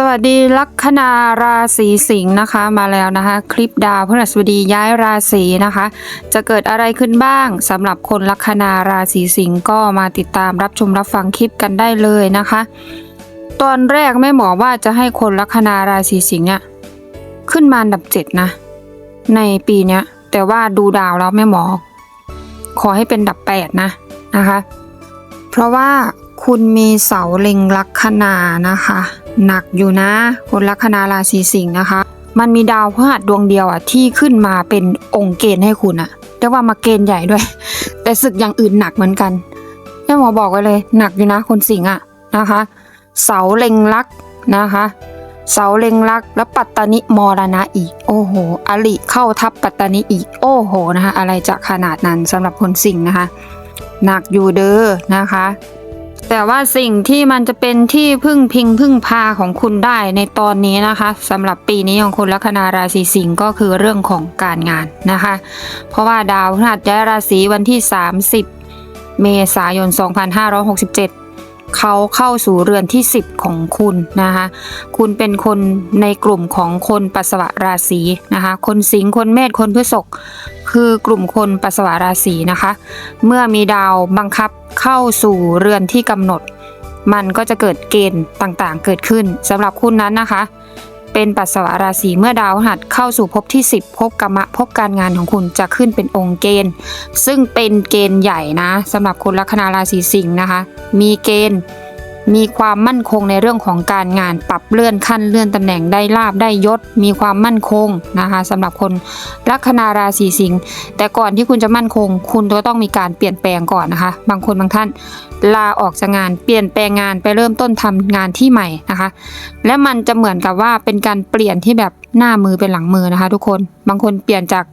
สวัสดีลัคนาราศีสิงห์นะคะมาแล้วนะคะ คลิปดาวพฤหัสบดีย้ายราศีนะคะ จะเกิดอะไรขึ้นบ้างสำหรับคนลัคนาราศีสิงห์ก็มาติดตามรับชมรับฟังคลิปกันได้เลยนะคะ ตอนแรกแม่หมอว่าจะให้คนลัคนาราศีสิงห์เนี่ยขึ้นมาอันดับเจ็ดนะในปีเนี้ยแต่ว่าดูดาวแล้วแม่หมอ ขอให้เป็นอันดับแปดนะนะคะ เพราะว่าคุณมีเสาเล็งลัคนานะคะ หนักอยู่นะ คนลัคนาราศีสิงห์นะคะ มันมีดาวพฤหัสดวงเดียวอะที่ขึ้นมาเป็นองค์เกณฑ์ให้คุณอะเรียกว่ามาเกณฑ์ใหญ่ด้วย แต่ศึกอย่างอื่นหนักเหมือนกันแม่หมอบอกไว้เลยหนักอยู่นะคนสิงห์อะนะคะ เสาเล็งลักนะคะเสาเล็งลักแล้วปัตตานิมรณะอีก โอ้โหอลิเข้าทับปัตตานิอีก โอ้โหนะคะ อะไรจะขนาดนั้นสำหรับคนสิงห์นะคะ หนักอยู่เด้อนะคะ แต่ว่าสิ่งที่มันจะเป็นที่พึ่งพิงพึ่งพาของคุณได้ในตอนนี้นะคะสำหรับปีนี้ของคุณลัคนาราศีสิงห์ก็คือเรื่องของการงานนะคะ เพราะว่าดาวพฤหัสย้ายราศีวันที่ 30 เมษายน 2567 เขาเข้าสู่เรือนที่ 10 ของคุณนะคะ คุณเป็นคนในกลุ่มของคนปัสสาวะราศีนะคะ คนสิงห์ คนเมษ คนพฤษภคือกลุ่มคนปัสสาวะราศีนะคะ เมื่อมีดาวบังคับเข้าสู่เรือนที่กำหนด มันก็จะเกิดเกณฑ์ต่างๆ เกิดขึ้นสำหรับคุณนั้นนะคะ เป็นปัสสาวะราศีเมื่อดาวหัดเข้าสู่ภพที่ 10ภพกรรมะภพการงานของคุณจะขึ้นเป็นองค์เกณฑ์ ซึ่งเป็นเกณฑ์ใหญ่นะสำหรับคนลัคนาราศีสิงห์นะคะ มีเกณฑ์ มีความมั่นคงในเรื่องของการงานปรับเลื่อนขั้นเลื่อนตำแหน่งได้ลาบได้ยศ มีความมั่นคงนะคะสำหรับคนลัคนาราศีสิงห์แต่ก่อนที่คุณจะมั่นคง คุณก็ต้องมีการเปลี่ยนแปลงก่อนนะคะ บางคนบางท่านลาออกจากงานเปลี่ยนแปลงงานไปเริ่มต้นทำงานที่ใหม่นะคะ และมันจะเหมือนกับว่าเป็นการเปลี่ยนที่แบบหน้ามือเป็นหลังมือนะคะ ทุกคนบางคนเปลี่ยนจาก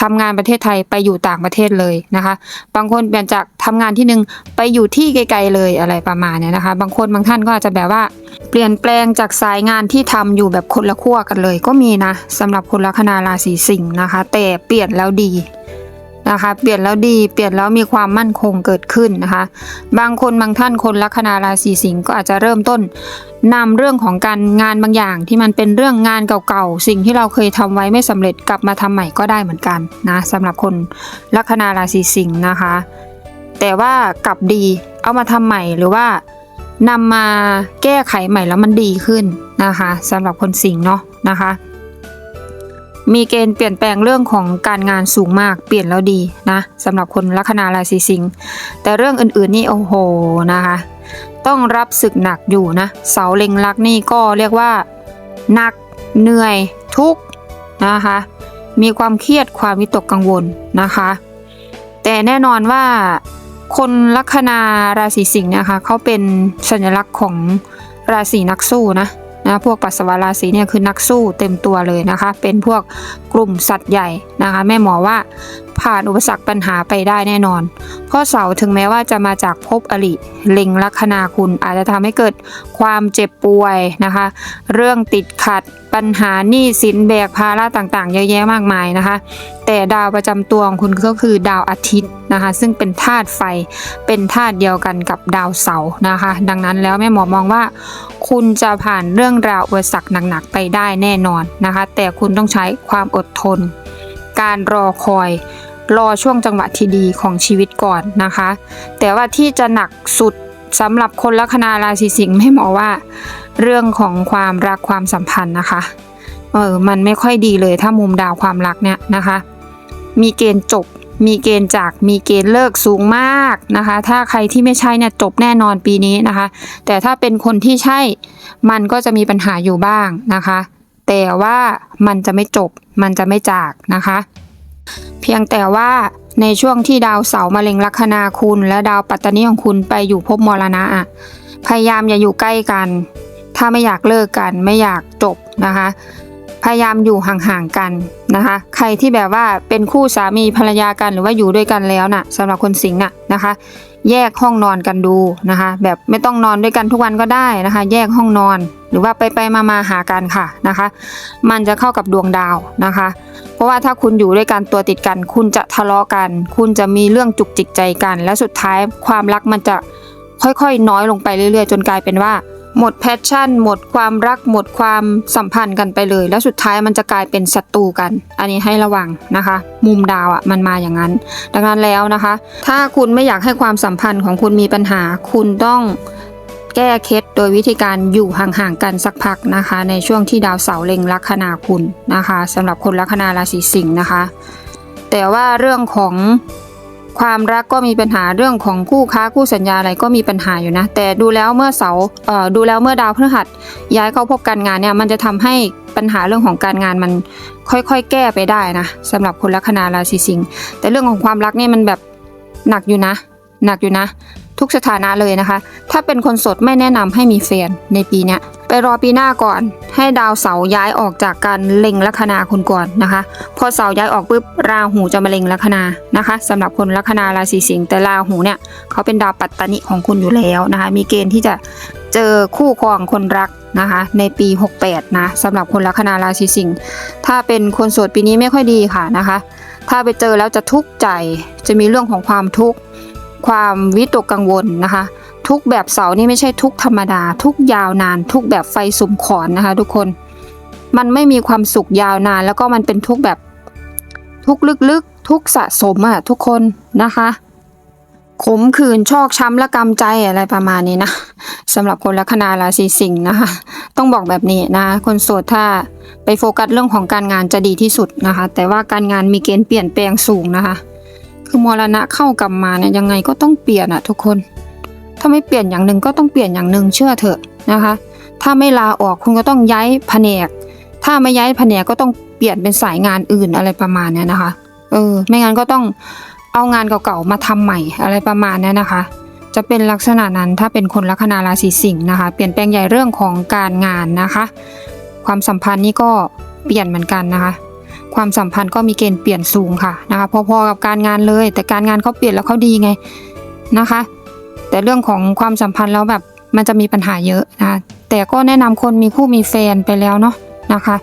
ทำงานประเทศไทยไปอยู่ต่างประเทศเลยนะคะ บางคนเปลี่ยนจากทำงานที่หนึ่งไปอยู่ที่ไกล ๆเลยอะไรประมาณเนี้ยนะคะ บางคนบางท่านก็อาจจะแบบว่า เปลี่ยนแปลงจากสายงานที่ทำอยู่แบบคนละขั้วกันเลย ก็มีนะสำหรับคนลัคนาราศีสิงห์นะคะ แต่เปลี่ยนแล้วดี นะคะ เปลี่ยนแล้วดี เปลี่ยนแล้วมีความมั่นคงเกิดขึ้นนะคะ บางคนบางท่านคนลัคนาราศีสิงห์ก็อาจจะเริ่มต้นนำเรื่องของการงานบางอย่างที่มันเป็นเรื่องงานเก่าๆ สิ่งที่เราเคยทำไว้ไม่สำเร็จกลับมาทำใหม่ก็ได้เหมือนกันนะสำหรับคนลัคนาราศีสิงห์นะคะ แต่ว่ากลับดีเอามาทำใหม่หรือว่านำมาแก้ไขใหม่แล้วมันดีขึ้นนะคะสำหรับคนสิงห์เนาะนะคะ มีเกณฑ์เปลี่ยนแปลงเรื่องของการงานสูงมากเปลี่ยนแล้วดีนะสำหรับคนลัคนาราศีสิงห์แต่เรื่องอื่นๆนี่โอ้โหนะคะ ต้องรับศึกหนักอยู่นะเสาเล็งลักนี่ก็เรียกว่าหนักเหนื่อยทุกนะคะ มีความเครียดความวิตกกังวลนะคะ แต่แน่นอนว่าคนลัคนาราศีสิงห์นะคะเขาเป็นสัญลักษณ์ของราศีนักสู้นะ นะพวกปัสสาวะราศีเนี่ยคือนักสู้เต็มตัวเลยนะคะ เป็นพวกกลุ่มสัตว์ใหญ่นะคะ แม่หมอว่าผ่านอุปสรรคปัญหาไปได้แน่นอน เพราะเสาถึงแม้ว่าจะมาจากภพอริเล็งลัคนาคุณอาจจะทำให้เกิดความเจ็บป่วยนะคะ เรื่องติดขัดปัญหาหนี้สินแบกภาระต่างๆ เยอะแยะมากมายนะคะ แต่ดาวประจำตัวของคุณก็คือดาวอาทิตย์นะคะ ซึ่งเป็นธาตุไฟเป็นธาตุเดียวกันกับดาวเสาร์นะคะ ดังนั้นแล้วแม่หมอมองว่า คุณจะผ่านเรื่องราวอุปสรรคหนักๆไปได้แน่นอนนะคะ แต่คุณต้องใช้ความอดทน การรอคอย รอช่วงจังหวะที่ดีของชีวิตก่อนนะคะ แต่ว่าที่จะหนักสุดสำหรับคนลัคนาราศีสิงห์ไม่หมอว่า เรื่องของความรักความสัมพันธ์นะคะเออมันไม่ค่อยดีเลยถ้ามุมดาวความรักเนี่ยนะคะ มีเกณฑ์จบ มีเกณฑ์จากมีเกณฑ์เลิกสูงมากนะคะ ถ้าใครที่ไม่ใช่เนี่ยจบแน่นอนปีนี้นะคะ แต่ถ้าเป็นคนที่ใช่มันก็จะมีปัญหาอยู่บ้างนะคะ แต่ว่ามันจะไม่จบมันจะไม่จากนะคะ เพียงแต่ว่าในช่วงที่ดาวเสาร์มาเล็งลัคนาคุณ และดาวปัตตานีของคุณไปอยู่ภพมรณะอะพยายามอย่าอยู่ใกล้กัน ถ้าไม่อยากเลิกกันไม่อยากจบนะคะ พยายามอยู่ห่างๆกันนะคะ ใครที่แบบว่าเป็นคู่สามีภรรยากันหรือว่าอยู่ด้วยกันแล้วน่ะสำหรับคนสิงห์น่ะนะคะ แยกห้องนอนกันดูนะคะ แบบไม่ต้องนอนด้วยกันทุกวันก็ได้นะคะ แยกห้องนอนหรือว่าไปไปมามาหากันค่ะนะคะ มันจะเข้ากับดวงดาวนะคะ เพราะว่าถ้าคุณอยู่ด้วยกันตัวติดกัน คุณจะทะเลาะกัน คุณจะมีเรื่องจุกจิกใจกัน และสุดท้ายความรักมันจะค่อยๆ น้อยลงไปเรื่อยๆ จนกลายเป็นว่า หมดแพชชั่น หมดความรัก หมดความสัมพันธ์กันไปเลย แล้วสุดท้ายมันจะกลายเป็นศัตรูกัน อันนี้ให้ระวังนะคะ มุมดาวอะ่ะมันมาอย่างนั้น ดังนั้นแล้วนะคะ ถ้าคุณไม่อยากให้ความสัมพันธ์ของคุณมีปัญหา คุณต้องแก้เคล็ดโดยวิธีการอยู่ห่างๆกันสักพักนะคะ ในช่วงที่ดาวเสาร์เล็งลัคนาคุณนะคะสำหรับคนลัคนาราศีสิงห์นะคะ แต่ว่าเรื่องของ ความรักก็มีปัญหาเรื่องของคู่ค้าคู่สัญญาอะไรก็มีปัญหาอยู่นะ แต่ดูแล้วเมื่อเสาเอ่อดูแล้วเมื่อดาวพฤหัสย้ายเข้าพบการงานเนี่ยมันจะทำให้ปัญหาเรื่องของการงานมันค่อยๆ แก้ไปได้นะสำหรับคนลัคนาราศีสิงห์แต่เรื่องของความรักเนี่ยมันแบบหนักอยู่นะ หนักอยู่นะ ทุกสถานะเลยนะคะ ถ้าเป็นคนโสดไม่แนะนำให้มีแฟนในปีเนี้ย ไปรอปีหน้าก่อน ให้ดาวเสาย้ายออกจากการเล็งลัคนาคุณก่อนนะคะ พอเสาย้ายออกปุ๊บราหูจะมาเล็งลัคนานะคะสำหรับคนลัคนาราศีสิงห์แต่ราหูเนี่ยเขาเป็นดาวปัตตนิของคุณอยู่แล้วนะคะ มีเกณฑ์ที่จะเจอคู่ครองคนรักนะคะในปี 68 นะสำหรับคนลัคนาราศีสิงห์ถ้าเป็นคนโสดปีนี้ไม่ค่อยดีค่ะนะคะ ถ้าไปเจอแล้วจะทุกข์ใจจะมีเรื่องของความทุกข์ความวิตกกังวลนะคะ ทุกแบบเสานี่ไม่ใช่ทุกธรรมดา ทุกยาวนาน ทุกแบบไฟสุมขอนนะคะ ทุกคน มันไม่มีความสุขยาวนาน แล้วก็มันเป็นทุกแบบทุกลึกๆ ทุกสะสมอะทุกคนนะคะขมขื่นชอกช้ำและกำใจอะไรประมาณนี้นะสำหรับคนลัคนาราศีสิงห์นะคะ ต้องบอกแบบนี้นะ คนโสดถ้าไปโฟกัสเรื่องของการงานจะดีที่สุดนะคะ แต่ว่าการงานมีเกณฑ์เปลี่ยนแปลงสูงนะคะ คือมรณะเข้ากลับมาเนี่ยยังไงก็ต้องเปลี่ยนอะทุกคน ถ้าไม่เปลี่ยนอย่างหนึ่งก็ต้องเปลี่ยนอย่างหนึ่งเชื่อเถอะนะคะ ถ้าไม่ลาออกคุณก็ต้องย้ายแผนก ถ้าไม่ย้ายแผนกก็ต้องเปลี่ยนเป็นสายงานอื่นอะไรประมาณนี้นะคะ เออ ไม่งั้นก็ต้องเอางานเก่าๆมาทำใหม่อะไรประมาณนี้นะคะ จะเป็นลักษณะนั้นถ้าเป็นคนลัคนาราศีสิงห์นะคะ เปลี่ยนแปลงใหญ่เรื่องของการงานนะคะ ความสัมพันธ์นี่ก็เปลี่ยนเหมือนกันนะคะ ความสัมพันธ์ก็มีเกณฑ์เปลี่ยนสูงค่ะนะคะ พอๆกับการงานเลย แต่การงานเขาเปลี่ยนแล้วเขาดีไงนะคะ แต่เรื่องของความสัมพันธ์แล้วแบบมันจะมีปัญหาเยอะนะคะแต่ก็แนะนำคนมีคู่มีแฟนไปแล้วเนาะนะคะ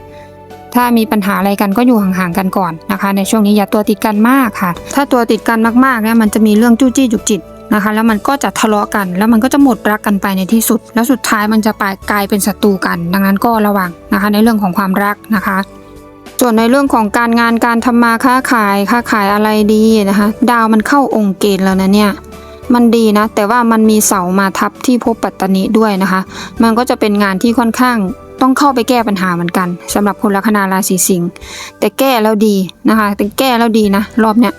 ถ้ามีปัญหาอะไรกันก็อยู่ห่างๆกันก่อนนะคะ ในช่วงนี้อย่าตัวติดกันมากค่ะ ถ้าตัวติดกันมากๆเนี่ยมันจะมีเรื่องจู้จี้จุกจิตนะคะ แล้วมันก็จะทะเลาะกัน แล้วมันก็จะหมดรักกันไปในที่สุด แล้วสุดท้ายมันจะไปกลายเป็นศัตรูกัน ดังนั้นก็ระวังนะคะ ในเรื่องของความรักนะคะ ส่วนในเรื่องของการงานการทำมาค้าขายค้าขายอะไรดีนะคะ ดาวมันเข้าองค์เกณฑ์แล้วนะเนี่ย มันดีนะ แต่ว่ามันมีเสามาทับที่ภพปัตตานีด้วยนะคะ มันก็จะเป็นงานที่ค่อนข้างต้องเข้าไปแก้ปัญหาเหมือนกันสำหรับคนลัคนาราศีสิงห์แต่แก้แล้วดีนะคะแต่แก้แล้วดีนะ รอบเนี้ย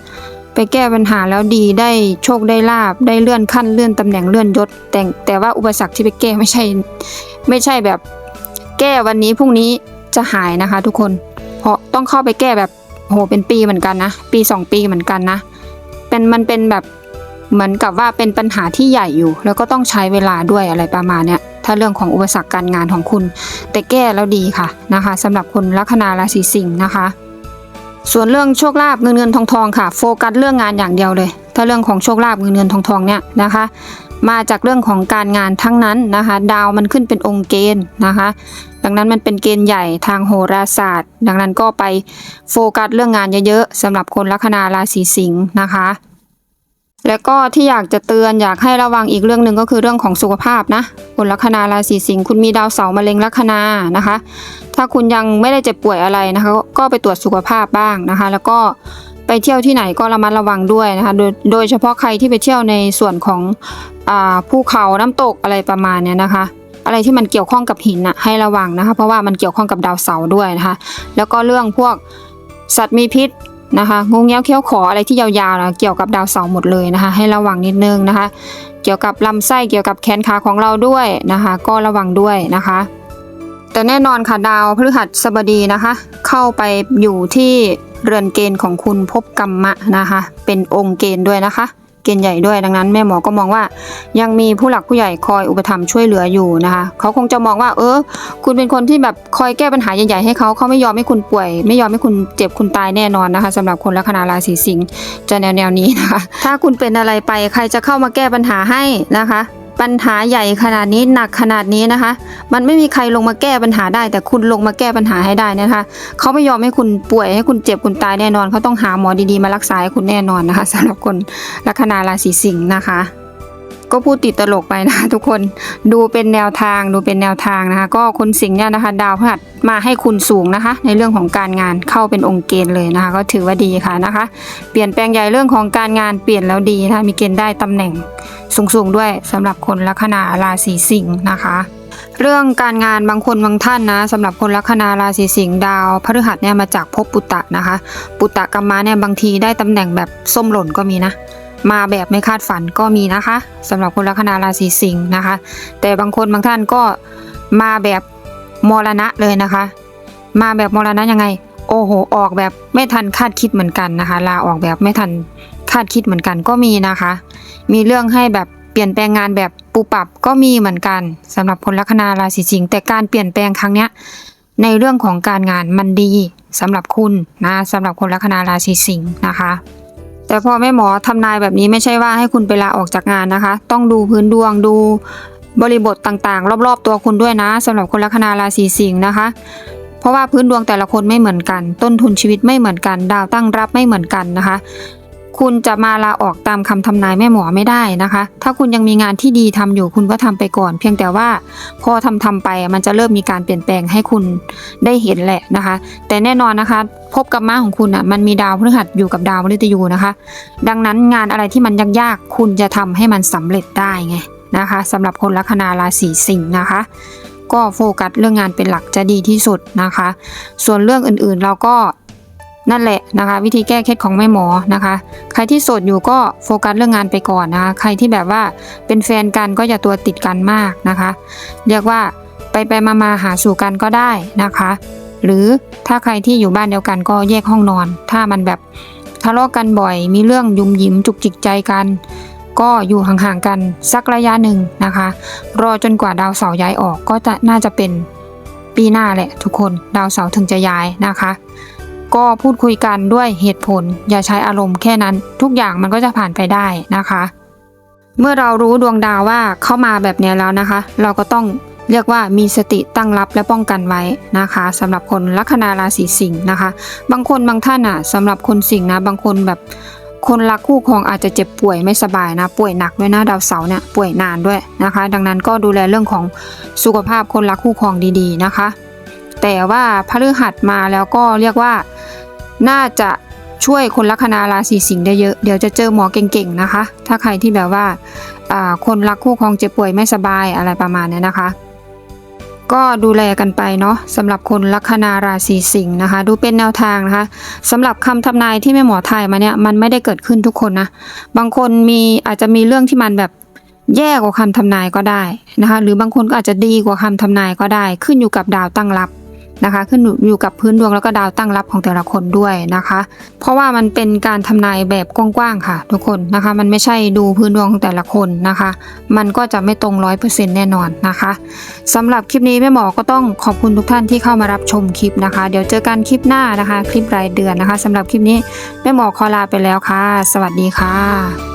ไปแก้ปัญหาแล้วดีได้โชคได้ลาบได้เลื่อนขั้นเลื่อนตำแหน่งเลื่อนยศ แต่แต่ว่าอุปสรรคที่ไปแก้ไม่ใช่ ไม่ใช่แบบ แก้วันนี้พรุ่งนี้จะหายนะคะ ทุกคนเพราะต้องเข้าไปแก้แบบโหเป็นปีเหมือนกันนะ ปีสองปีเหมือนกันนะเป็นมันเป็นแบบ เหมือนกับว่าเป็นปัญหาที่ใหญ่อยู่ แล้วก็ต้องใช้เวลาด้วยอะไรประมาณเนี้ยถ้าเรื่องของอุปสรรคการงานของคุณ แต่แก้แล้วดีค่ะนะคะสำหรับคนลัคนาราศีสิงห์นะคะ ส่วนเรื่องโชคลาภเงินเงินทองทองค่ะ โฟกัสเรื่องงานอย่างเดียวเลย ถ้าเรื่องของโชคลาภเงินเงินทองทองเนี่ยนะคะ มาจากเรื่องของการงานทั้งนั้นนะคะ ดาวมันขึ้นเป็นองค์เกณฑ์นะคะ ดังนั้นมันเป็นเกณฑ์ใหญ่ทางโหราศาสตร์ ดังนั้นก็ไปโฟกัสเรื่องงานเยอะๆสำหรับคนลัคนาราศีสิงห์นะคะ แล้วก็ที่อยากจะเตือนอยากให้ระวังอีกเรื่องหนึ่งก็คือเรื่องของสุขภาพนะคนลัคนาราศีสิงห์คุณมีดาวเสาร์มะเร็งลัคนานะคะ ถ้าคุณยังไม่ได้เจ็บป่วยอะไรนะคะ ก็ไปตรวจสุขภาพบ้างนะคะ แล้วก็ไปเที่ยวที่ไหนก็ระมัดระวังด้วยนะคะโดยโดยเฉพาะใครที่ไปเที่ยวในส่วนของภูเขาน้ำตกอะไรประมาณเนี้ยนะคะ อะไรที่มันเกี่ยวข้องกับหินน่ะให้ระวังนะคะ เพราะว่ามันเกี่ยวข้องกับดาวเสาร์ด้วยนะคะ แล้วก็เรื่องพวกสัตว์มีพิษ นะคะงงเงี้ยวเขี้ยวขออะไรที่ยาวๆนะเกี่ยวกับดาวเสาร์หมดเลยนะคะ ให้ระวังนิดนึงนะคะ เกี่ยวกับลำไส้เกี่ยวกับแขนขาของเราด้วยนะคะ ก็ระวังด้วยนะคะ แต่แน่นอนค่ะดาวพฤหัสบดีนะคะ เข้าไปอยู่ที่เรือนเกณฑ์ของคุณภพกรรมะนะคะ เป็นองค์เกณฑ์ด้วยนะคะ เกณฑ์ใหญ่ด้วยดังนั้นแม่หมอก็มองว่า ยังมีผู้หลักผู้ใหญ่คอยอุปถัมภ์ช่วยเหลืออยู่นะคะเขาคงจะมองว่า เออ คุณเป็นคนที่แบบคอยแก้ปัญหาใหญ่ๆให้เขาเขาไม่ยอมให้คุณป่วย ไม่ยอมให้คุณเจ็บคุณตายแน่นอนนะคะสำหรับคนลัคนาราศีสิงห์จะแนวแนวๆนี้นะคะถ้าคุณเป็นอะไรไปใครจะเข้ามาแก้ปัญหาให้นะคะ ปัญหาใหญ่ขนาดนี้หนักขนาดนี้นะคะ มันไม่มีใครลงมาแก้ปัญหาได้ แต่คุณลงมาแก้ปัญหาให้ได้นะคะเขาไม่ยอมให้คุณป่วยให้คุณเจ็บคุณตายแน่นอนเขาต้องหาหมอดีๆมารักษาให้คุณแน่นอนนะคะสำหรับคนลัคนาราศีสิงห์นะคะ ก็พูดติดตลกไปนะทุกคนดูเป็นแนวทางดูเป็นแนวทางนะคะ ก็คนสิงห์เนี่ยนะคะ ดาวพฤหัสมาให้คุณสูงนะคะ ในเรื่องของการงานเข้าเป็นองค์เกณฑ์เลยนะคะ ก็ถือว่าดีค่ะนะคะ เปลี่ยนแปลงใหญ่เรื่องของการงานเปลี่ยนแล้วดีนะคะมีเกณฑ์ได้ตำแหน่งสูงๆด้วยสำหรับคนลัคนาราศีสิงห์นะคะเรื่องการงานบางคนบางท่านนะสำหรับคนลัคนาราศีสิงห์ดาวพฤหัสเนี่ยมาจากภพปุตตะนะคะ ปุตตะกรรมะเนี่ยบางทีได้ตำแหน่งแบบส้มหล่นก็มีนะ มาแบบไม่คาดฝันก็มีนะคะสำหรับคนลัคนาราศีสิงห์นะคะ แต่บางคนบางท่านก็มาแบบมรณะเลยนะคะ มาแบบมรณะยังไง โอ้โหออกแบบไม่ทันคาดคิดเหมือนกันนะคะ ลาออกแบบไม่ทันคาดคิดเหมือนกันก็มีนะคะ มีเรื่องให้แบบเปลี่ยนแปลงงานแบบปูปรับก็มีเหมือนกันสำหรับคนลัคนาราศีสิงห์แต่การเปลี่ยนแปลงครั้งเนี้ยในเรื่องของการงานมันดีสำหรับคุณนะสำหรับคนลัคนาราศีสิงห์นะคะ แต่พอแม่หมอทำนายแบบนี้ไม่ใช่ว่าให้คุณไปลาออกจากงานนะคะ ต้องดูพื้นดวงดูบริบทต่างๆ รอบๆ ตัวคุณด้วยนะสำหรับคนลัคนาราศีสิงห์นะคะ เพราะว่าพื้นดวงแต่ละคนไม่เหมือนกัน ต้นทุนชีวิตไม่เหมือนกัน ดาวตั้งรับไม่เหมือนกันนะคะ คุณจะมาลาออกตามคำทำนายแม่หมอไม่ได้นะคะ ถ้าคุณยังมีงานที่ดีทำอยู่คุณก็ทำไปก่อน เพียงแต่ว่าพอทำทำไปมันจะเริ่มมีการเปลี่ยนแปลงให้คุณได้เห็นแหละนะคะ แต่แน่นอนนะคะ พบกับม้าของคุณอะมันมีดาวพฤหัสอยู่กับดาวมฤตยูนะคะ ดังนั้นงานอะไรที่มันยากๆคุณจะทำให้มันสำเร็จได้ไงนะคะสำหรับคนลัคนาราศีสิงห์นะคะ ก็โฟกัสเรื่องงานเป็นหลักจะดีที่สุดนะคะ ส่วนเรื่องอื่นๆเราก็ นั่นแหละนะคะ วิธีแก้เคล็ดของแม่หมอนะคะ ใครที่โสดอยู่ก็โฟกัสเรื่องงานไปก่อนนะคะ ใครที่แบบว่าเป็นแฟนกันก็อย่าตัวติดกันมากนะคะ เรียกว่าไปไปมามาหาสู่กันก็ได้นะคะ หรือถ้าใครที่อยู่บ้านเดียวกันก็แยกห้องนอน ถ้ามันแบบทะเลาะกันบ่อย มีเรื่องยุมยิ้มจุกจิกใจกัน ก็อยู่ห่างๆกันสักระยะหนึ่งนะคะ รอจนกว่าดาวเสาร์ย้ายออกก็จะน่าจะเป็นปีหน้าแหละทุกคนดาวเสาร์ถึงจะย้ายนะคะ ก็พูดคุยกันด้วยเหตุผล อย่าใช้อารมณ์แค่นั้น ทุกอย่างมันก็จะผ่านไปได้นะคะ เมื่อเรารู้ดวงดาวว่าเข้ามาแบบนี้แล้วนะคะ เราก็ต้องเรียกว่ามีสติตั้งรับและป้องกันไว้นะคะสำหรับคนลัคนาราศีสิงห์นะคะ บางคนบางท่านอะสำหรับคนสิงห์นะบางคนแบบคนรักคู่ครองอาจจะเจ็บป่วยไม่สบายนะ ป่วยหนักด้วยนะดาวเสาร์เนี่ยป่วยนานด้วยนะคะ ดังนั้นก็ดูแลเรื่องของสุขภาพคนรักคู่ครองดีๆนะคะ แต่ว่าพฤหัสมาแล้วก็เรียกว่า น่าจะช่วยคนลัคนาราศีสิงห์ได้เยอะ เดี๋ยวจะเจอหมอเก่งๆนะคะ ถ้าใครที่แบบว่าคนรักคู่ครองเจ็บป่วยไม่สบายอะไรประมาณเนี้ยนะคะ ก็ดูแลกันไปเนาะสำหรับคนลัคนาราศีสิงห์นะคะ ดูเป็นแนวทางนะคะสำหรับคำทำนายที่แม่หมอทายมาเนี่ยมันไม่ได้เกิดขึ้นทุกคนนะบางคนมีอาจจะมีเรื่องที่มันแบบแย่กว่าคำทำนายก็ได้นะคะ หรือบางคนก็อาจจะดีกว่าคำทำนายก็ได้ ขึ้นอยู่กับดาวตั้งรับ นะคะ ขึ้นอยู่กับพื้นดวงแล้วก็ดาวตั้งรับของแต่ละคนด้วยนะคะ เพราะว่ามันเป็นการทำนายแบบกว้างๆค่ะ ทุกคนนะคะ มันไม่ใช่ดูพื้นดวงของแต่ละคนนะคะ มันก็จะไม่ตรงร้อยเปอร์เซ็นต์แน่นอนนะคะสำหรับคลิปนี้แม่หมอก็ต้องขอบคุณทุกท่านที่เข้ามารับชมคลิปนะคะ เดี๋ยวเจอกันคลิปหน้านะคะ คลิปรายเดือนนะคะสำหรับคลิปนี้แม่หมอขอลาไปแล้วค่ะ สวัสดีค่ะ